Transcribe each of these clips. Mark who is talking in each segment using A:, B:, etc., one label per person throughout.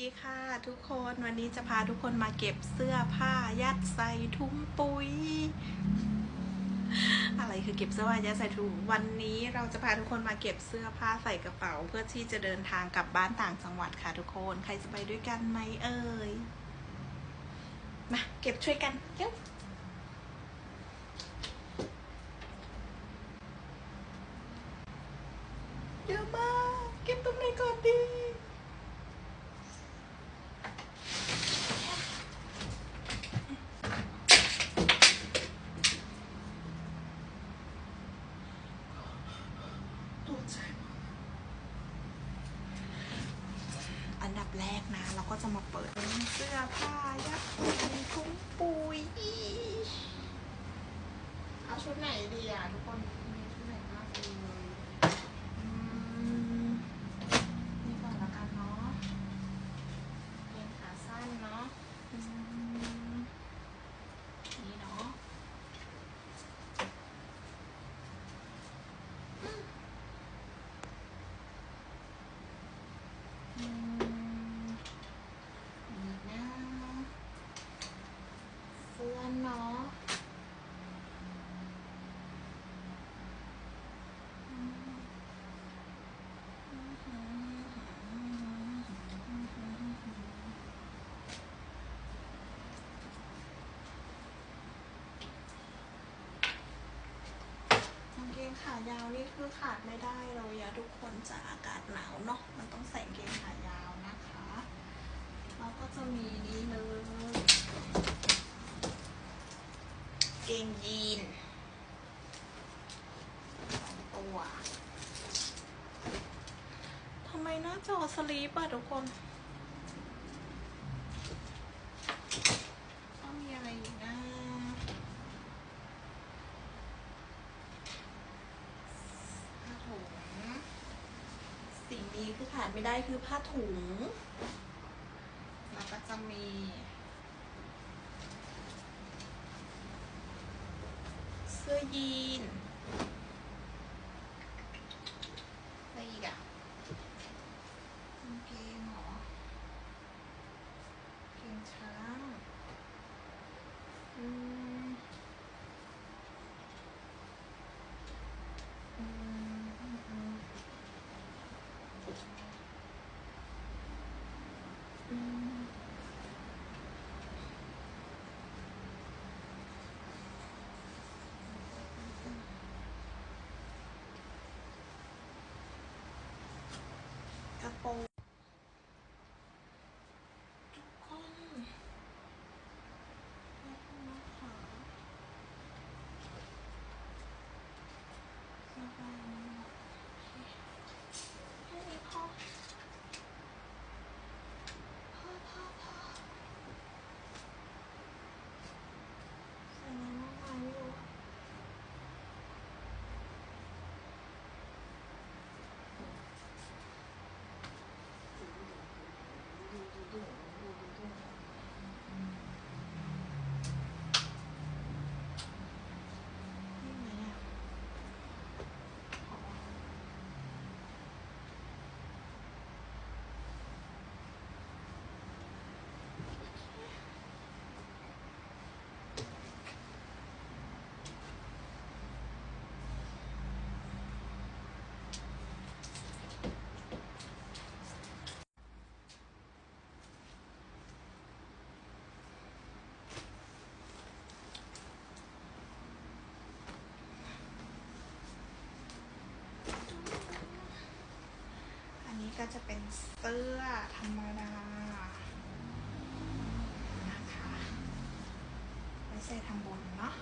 A: ดีค่ะทุกคนวันนี้จะพาทุกคนมาเก็บเสื้อผ้ายัดใส่ถุงปุ๋ย อะไรคือเก็บเสื้อผ้ายัดใส่ถุงวันนี้เราจะพาทุกคนมาเก็บเสื้อผ้าใส่กระเป๋า เพื่อที่จะเดินทางกลับบ้านต่างจังหวัดค่ะทุกคนใครจะไปด้วยกันไหมเอ่ยมาเก็บช่วยกันเร็วเยอะมากเก็บตรงไหนก่อนดี ตกใจมากอัน ดับแรกนะ เราก็จะมาเปิดเสื้อผ้ายัดใส่ถุงปุ๋ย
B: เอาชุดไหนดีอะทุกคนบ้างเลย
A: อืมนี่ก่อนละกันเนาะ
B: เกงขาสั้นเนาะ
A: อืมนี่เนาะ
B: อืมนี่นะเสื้อเนาะกางเกง ขายาวนี่คือขาดไม่ได้เลยอะทุกคนจากอากาศหนาวเนาะมันต้องใส่เกงขายาวนะคะแล้วก็จะมีนี่เลย
A: เกงยีน
B: สองตัว
A: ทำไมหน้าจอสลีปอะทุกคน
B: ก็มีอะไรอีกนะผ้าถุง
A: สิ่งนี้ คือขาดไม่ได้คือผ้าถุง
B: แล้วก็จะมี
A: เสื้อยีน
B: ก็จะเป็นเสื้อธรรมดานะคะไว้ใส่ทำบุญเนาะ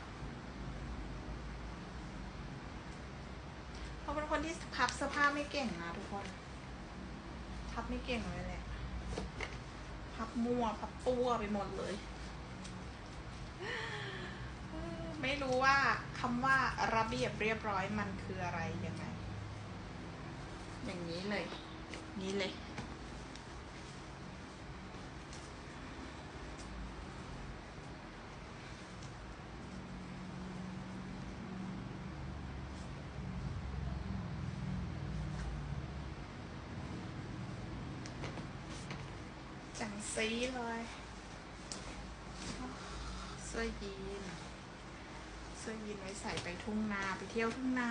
B: เขาเป็นคนที่พับเสื้อผ้าไม่เก่งนะทุกคน พับไม่เก่งเลยแหละ พับมั่วพับตัวไปหมดเลย ไม่รู้ว่าคำว่าระเบียบเรียบร้อยมันคืออะไรยังไงอย่างนี้เลย นี้เลย
A: สีเลยเสื้อยีนเสื้อยีนไว้ใส่ไปทุ่งนาไปเที่ยวทุ่งนา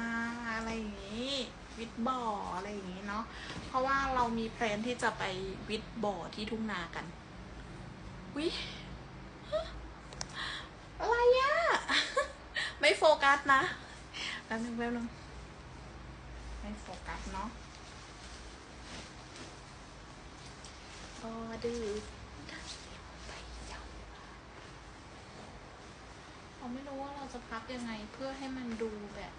A: อะไรอย่างนี้ วิดบ่ออะไรอย่างนี้เนาะ เพราะว่าเรามีแพลนที่จะไปวิดบ่อที่ทุ่งนากัน วิอะไรอะไม่โฟกัสนะแป๊บนึงแป๊บนึงไม่โฟกัสเนาะพอดื้อไปยาวเราไม่รู้ว่าเราจะพับยังไงเพื่อให้มันดูแบบ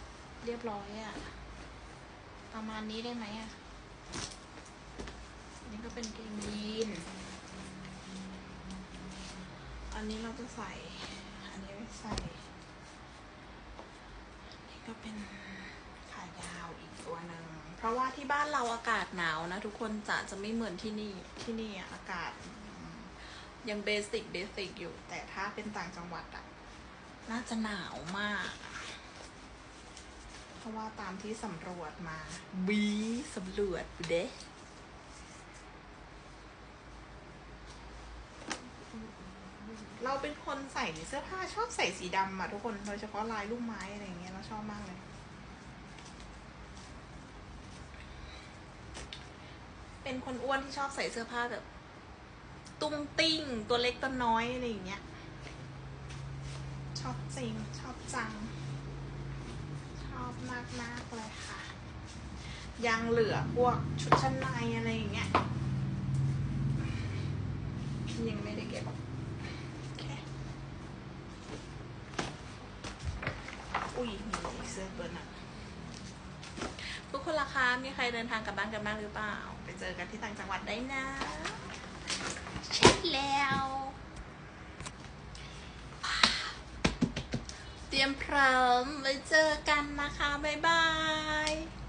A: เรียบร้อยอะ ประมาณนี้ได้ไหมอะอันนี่ก็เป็นเกงยีน อันนี้เราจะใส่ อันนี้ไม่ใส่นนี้ก็เป็นขายาวอีกตัวหนึ่งเพราะว่าที่บ้านเราอากาศหนาวนะ ทุกคนจะจะไม่เหมือนที่นี่ ที่นี่อะอากาศยังเบสิกเบสิกอยู่ แต่ถ้าเป็นต่างจังหวัดอะน่าจะหนาวมาก เพราะว่าตามที่สำรวจมาบีสำรวจเด้เราเป็นคนใส่เสื้อผ้าชอบใส่สีดำอะทุกคนโดยเฉพาะลายลูกไม้อะไรอย่างเงี้ยเราชอบมากเลย เป็นคนอ้วนที่ชอบใส่เสื้อผ้าแบบ ตุ้งติ้งตัวเล็กตัวน้อยอะไรอย่างเงี้ย ชอบจริง ชอบจังช อบมากมากๆเลยค่ะ ยังเหลือพวกชุดชั้นในอะไรอย่างเงี้ยพี่ยังไม่ได้เก็บโอเคอุ้ยมีเสื้อเบอร์หนักทุกคนราคามีใครเดินทางกลับบ้านกันบ้างหรือเปล่า ไปเจอกันที่ต่างจังหวัดได้นะใช่แล้ว เตรียมพร้อมไว้เจอกันนะคะ บ๊ายบาย